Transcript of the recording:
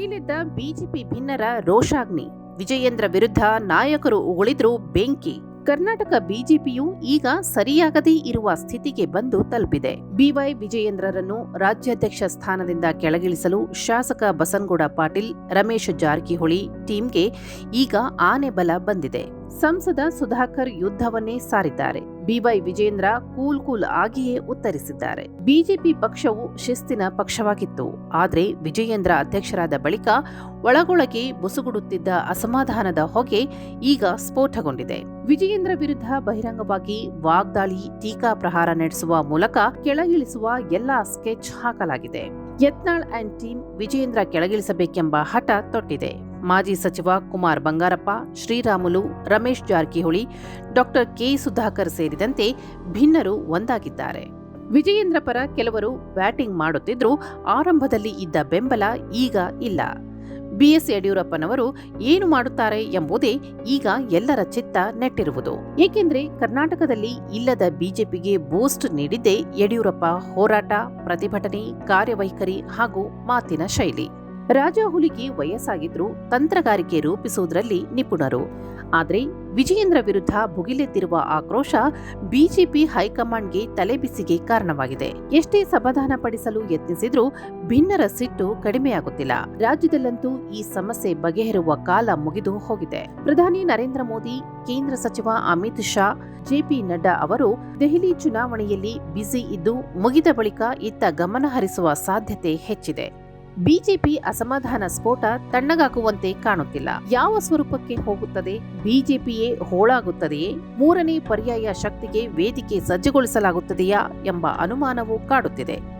ಭುಗಿಲೆದ್ದ BJP ಭಿನ್ನರ ರೋಷಾಗ್ನಿ. Vijayendra ವಿರುದ್ಧ ನಾಯಕರು ಉಗುಳಿದ್ರು ಬೆಂಕಿ. ಕರ್ನಾಟಕ ಬಿಜೆಪಿಯು ಈಗ ಸರಿಯಾಗದೇ ಇರುವ ಸ್ಥಿತಿಗೆ ಬಂದು ತಲುಪಿದೆ. ಬಿವೈ ವಿಜಯೇಂದ್ರರನ್ನು ರಾಜ್ಯಾಧ್ಯಕ್ಷ ಸ್ಥಾನದಿಂದ ಕೆಳಗಿಳಿಸಲು ಶಾಸಕ ಬಸನಗೌಡ ಪಾಟೀಲ್, ರಮೇಶ್ ಜಾರಕಿಹೊಳಿ ಟೀಮ್ಗೆ ಈಗ ಆನೆ ಬಲ ಬಂದಿದೆ. ಸಂಸದ ಸುಧಾಕರ್ ಯುದ್ಧವನ್ನೇ ಸಾರಿದ್ದಾರೆ. ಬಿವೈ ವಿಜೇಂದ್ರ ಕೂಲ್ ಕೂಲ್ ಆಗಿಯೇ ಉತ್ತರಿಸಿದ್ದಾರೆ. ಬಿಜೆಪಿ ಪಕ್ಷವು ಶಿಸ್ತಿನ ಪಕ್ಷವಾಗಿತ್ತು. ಆದರೆ ವಿಜಯೇಂದ್ರ ಅಧ್ಯಕ್ಷರಾದ ಬಳಿಕ ಒಳಗೊಳಗೆ ಬುಸುಗುಡುತ್ತಿದ್ದ ಅಸಮಾಧಾನದ ಹೊಗೆ ಈಗ ಸ್ಫೋಟಗೊಂಡಿದೆ. ವಿಜಯೇಂದ್ರ ವಿರುದ್ಧ ಬಹಿರಂಗವಾಗಿ ವಾಗ್ದಾಳಿ, ಟೀಕಾ ಪ್ರಹಾರ ನಡೆಸುವ ಮೂಲಕ ಕೆಳಗಿಳಿಸುವ ಎಲ್ಲಾ ಸ್ಕೆಚ್ ಹಾಕಲಾಗಿದೆ. ಯತ್ನಾಳ್ ಅಂಡ್ ಟೀಮ್ ವಿಜಯೇಂದ್ರ ಕೆಳಗಿಳಿಸಬೇಕೆಂಬ ಹಠ ತೊಟ್ಟಿದೆ. ಮಾಜಿ ಸಚಿವ ಕುಮಾರ್ ಬಂಗಾರಪ್ಪ, ಶ್ರೀರಾಮುಲು, ರಮೇಶ್ ಜಾರಕಿಹೊಳಿ, ಡಾಕ್ಟರ್ ಕೆ ಸುಧಾಕರ್ ಸೇರಿದಂತೆ ಭಿನ್ನರು ಒಂದಾಗಿದ್ದಾರೆ. ವಿಜಯೇಂದ್ರ ಪರ ಕೆಲವರು ಬ್ಯಾಟಿಂಗ್ ಮಾಡುತ್ತಿದ್ದರೂ ಆರಂಭದಲ್ಲಿ ಇದ್ದ ಬೆಂಬಲ ಈಗ ಇಲ್ಲ. ಬಿಎಸ್ ಯಡಿಯೂರಪ್ಪನವರು ಏನು ಮಾಡುತ್ತಾರೆ ಎಂಬುದೇ ಈಗ ಎಲ್ಲರ ಚಿತ್ತ ನೆಟ್ಟಿರುವುದು. ಏಕೆಂದರೆ ಕರ್ನಾಟಕದಲ್ಲಿ ಇಲ್ಲದ ಬಿಜೆಪಿಗೆ ಬೂಸ್ಟ್ ನೀಡಿದ್ದೇ ಯಡಿಯೂರಪ್ಪ ಹೋರಾಟ, ಪ್ರತಿಭಟನೆ, ಕಾರ್ಯವೈಖರಿ ಹಾಗೂ ಮಾತಿನ ಶೈಲಿ. ರಾಜಾಹುಲಿಗೆ ವಯಸ್ಸಾಗಿದ್ರು ತಂತ್ರಗಾರಿಕೆ ರೂಪಿಸುವುದರಲ್ಲಿ ನಿಪುಣರು. ಆದರೆ ವಿಜಯೇಂದ್ರ ವಿರುದ್ಧ ಭುಗಿಲೆದ್ದಿರುವ ಆಕ್ರೋಶ ಬಿಜೆಪಿ ಹೈಕಮಾಂಡ್ಗೆ ತಲೆಬಿಸಿಗೆ ಕಾರಣವಾಗಿದೆ. ಎಷ್ಟೇ ಸಮಾಧಾನ ಪಡಿಸಲು ಯತ್ನಿಸಿದ್ರೂ ಭಿನ್ನರ ಸಿಟ್ಟು ಕಡಿಮೆಯಾಗುತ್ತಿಲ್ಲ. ರಾಜ್ಯದಲ್ಲಂತೂ ಈ ಸಮಸ್ಯೆ ಬಗೆಹರುವ ಕಾಲ ಮುಗಿದು ಹೋಗಿದೆ. ಪ್ರಧಾನಿ ನರೇಂದ್ರ ಮೋದಿ, ಕೇಂದ್ರ ಸಚಿವ ಅಮಿತ್ ಶಾ ಜೆಪಿ ನಡ್ಡಾ ಅವರು ದೆಹಲಿ ಚುನಾವಣೆಯಲ್ಲಿ ಬ್ಯುಸಿ ಇದ್ದು ಮುಗಿದ ಬಳಿಕ ಇತ್ತ ಗಮನ ಹರಿಸುವ ಸಾಧ್ಯತೆ ಹೆಚ್ಚಿದೆ. ಬಿಜೆಪಿ ಅಸಮಾಧಾನ ಸ್ಫೋಟ ತಣ್ಣಗಾಗುವಂತೆ ಕಾಣುತ್ತಿಲ್ಲ. ಯಾವ ಸ್ವರೂಪಕ್ಕೆ ಹೋಗುತ್ತದೆ? ಬಿಜೆಪಿಯೇ ಹೋಳಾಗುತ್ತದೆಯೇ? ಮೂರನೇ ಪರ್ಯಾಯ ಶಕ್ತಿಗೆ ವೇದಿಕೆ ಸಜ್ಜುಗೊಳಿಸಲಾಗುತ್ತದೆಯಾ ಎಂಬ ಅನುಮಾನವೂ ಕಾಡುತ್ತಿದೆ.